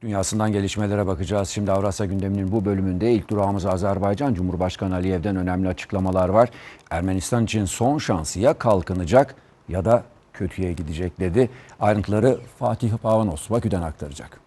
Dünyasından gelişmelere bakacağız. Şimdi Avrasya gündeminin bu bölümünde ilk durağımız Azerbaycan. Cumhurbaşkanı Aliyev'den önemli açıklamalar var. Ermenistan için son şansı ya kalkınacak ya da kötüye gidecek dedi. Ayrıntıları Fatih Pavanos Bakü'den aktaracak.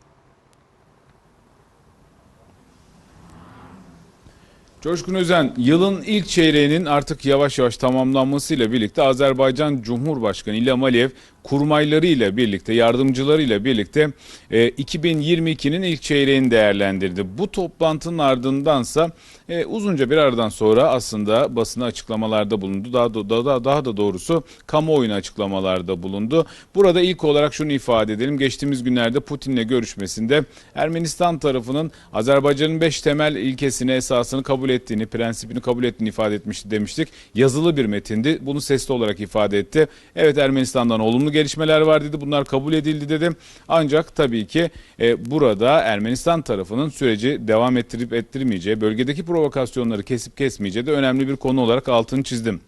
Coşkun Özen, yılın ilk çeyreğinin artık yavaş yavaş tamamlanmasıyla birlikte Azerbaycan Cumhurbaşkanı İlham Aliyev kurmaylarıyla birlikte, yardımcılarıyla birlikte e, 2022'nin ilk çeyreğini değerlendirdi. Bu toplantının ardındansa e, uzunca bir aradan sonra aslında basına açıklamalarda bulundu. Daha da, daha, daha da doğrusu kamuoyuna açıklamalarda bulundu. Burada ilk olarak şunu ifade edelim. Geçtiğimiz günlerde Putin'le görüşmesinde Ermenistan tarafının Azerbaycan'ın 5 temel ilkesini, esasını kabul ettiğini, prensibini kabul ettiğini ifade etmişti demiştik. Yazılı bir metindi. Bunu sesli olarak ifade etti. Evet Ermenistan'dan olumlu gelişmeler var dedi. Bunlar kabul edildi dedi. Ancak tabii ki e, burada Ermenistan tarafının süreci devam ettirip ettirmeyeceği, bölgedeki provokasyonları kesip kesmeyeceği de önemli bir konu olarak altını çizdim.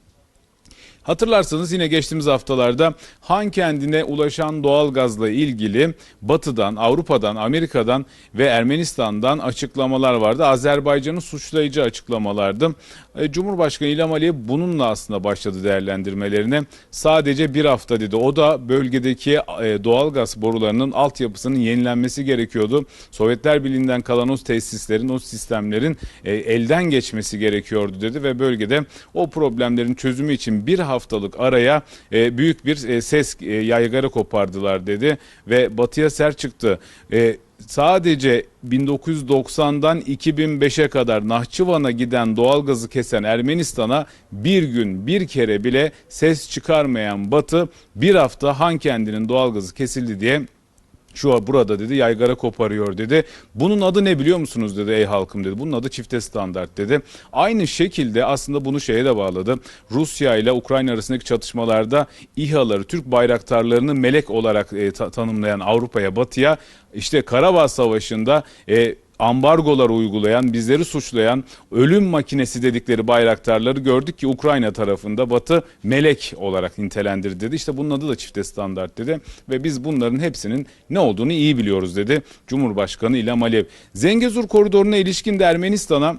Hatırlarsanız yine geçtiğimiz haftalarda Han kendine ulaşan doğal gazla ilgili Batı'dan, Avrupa'dan, Amerika'dan ve Ermenistan'dan açıklamalar vardı. Azerbaycan'ın suçlayıcı açıklamalardı. E, Cumhurbaşkanı İlham Aliyev bununla aslında başladı değerlendirmelerine. Sadece bir hafta dedi. O da bölgedeki e, doğal gaz borularının altyapısının yenilenmesi gerekiyordu. Sovyetler Birliği'nden kalan o tesislerin, o sistemlerin e, elden geçmesi gerekiyordu dedi ve bölgede o problemlerin çözümü için bir haftalık araya e, büyük bir e, ses e, yaygara kopardılar dedi ve batıya ser çıktı. E, sadece 1990'dan 2005'e kadar Nahçıvan'a giden doğalgazı kesen Ermenistan'a bir gün bir kere bile ses çıkarmayan Batı bir hafta Han kendinin doğalgazı kesildi diye şu burada dedi yaygara koparıyor dedi. Bunun adı ne biliyor musunuz dedi ey halkım dedi. Bunun adı çifte standart dedi. Aynı şekilde aslında bunu şeye de bağladı. Rusya ile Ukrayna arasındaki çatışmalarda İHA'ları, Türk bayraktarlarını melek olarak e, ta- tanımlayan Avrupa'ya, Batı'ya işte Karabağ Savaşı'nda e, ambargolar uygulayan, bizleri suçlayan ölüm makinesi dedikleri bayraktarları gördük ki Ukrayna tarafında Batı melek olarak nitelendirdi dedi. İşte bunun adı da çifte standart dedi ve biz bunların hepsinin ne olduğunu iyi biliyoruz dedi Cumhurbaşkanı İlham Aliyev. Zengezur koridoruna ilişkin de Ermenistan'a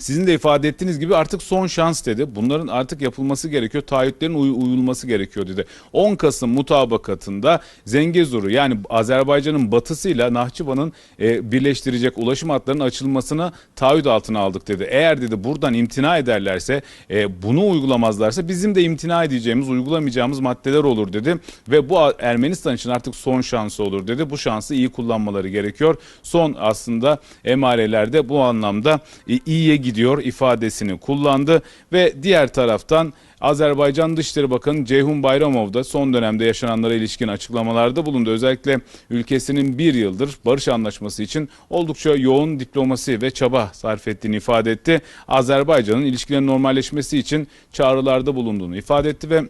sizin de ifade ettiğiniz gibi artık son şans dedi. Bunların artık yapılması gerekiyor. Taahhütlerin uy- uyulması gerekiyor dedi. 10 Kasım mutabakatında Zengezur'u yani Azerbaycan'ın batısıyla Nahçıvan'ın e, birleştirecek ulaşım hatlarının açılmasını taahhüt altına aldık dedi. Eğer dedi buradan imtina ederlerse e, bunu uygulamazlarsa bizim de imtina edeceğimiz uygulamayacağımız maddeler olur dedi. Ve bu Ermenistan için artık son şansı olur dedi. Bu şansı iyi kullanmaları gerekiyor. Son aslında emarelerde bu anlamda e, iyiye gidiyor ifadesini kullandı ve diğer taraftan Azerbaycan Dışişleri Bakanı Ceyhun Bayramov da son dönemde yaşananlara ilişkin açıklamalarda bulundu. Özellikle ülkesinin bir yıldır barış anlaşması için oldukça yoğun diplomasi ve çaba sarf ettiğini ifade etti. Azerbaycan'ın ilişkilerin normalleşmesi için çağrılarda bulunduğunu ifade etti ve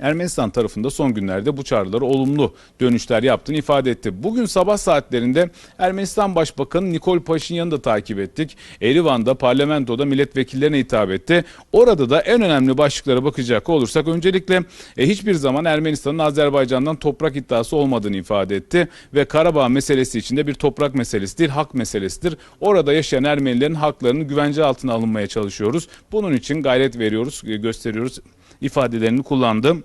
Ermenistan tarafında son günlerde bu çağrılara olumlu dönüşler yaptığını ifade etti. Bugün sabah saatlerinde Ermenistan Başbakanı Nikol Paşinyan'ı da takip ettik. Erivan'da parlamentoda milletvekillerine hitap etti. Orada da en önemli başlıklara bakacak olursak öncelikle e, hiçbir zaman Ermenistan'ın Azerbaycan'dan toprak iddiası olmadığını ifade etti. Ve Karabağ meselesi içinde bir toprak meselesi değil hak meselesidir. Orada yaşayan Ermenilerin haklarını güvence altına alınmaya çalışıyoruz. Bunun için gayret veriyoruz, e, gösteriyoruz ifadelerini kullandı.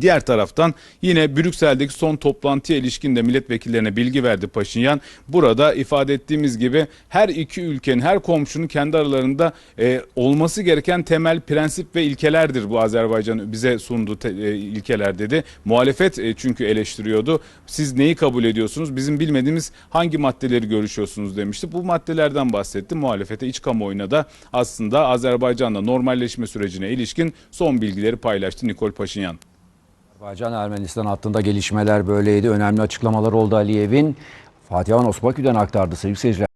Diğer taraftan yine Brüksel'deki son toplantıya ilişkin de milletvekillerine bilgi verdi Paşinyan. Burada ifade ettiğimiz gibi her iki ülkenin, her komşunun kendi aralarında e, olması gereken temel prensip ve ilkelerdir bu Azerbaycan bize sunduğu te- e, ilkeler dedi. Muhalefet e, çünkü eleştiriyordu. Siz neyi kabul ediyorsunuz? Bizim bilmediğimiz hangi maddeleri görüşüyorsunuz demişti. Bu maddelerden bahsetti. Muhalefete iç kamuoyuna da aslında Azerbaycan'la normalleşme sürecine ilişkin son bilgileri paylaştı Nikol Paşinyan. Azerbaycan Ermenistan hattında gelişmeler böyleydi. Önemli açıklamalar oldu Aliyev'in. Fatih Anos Bakü'den aktardı sevgili seyirciler.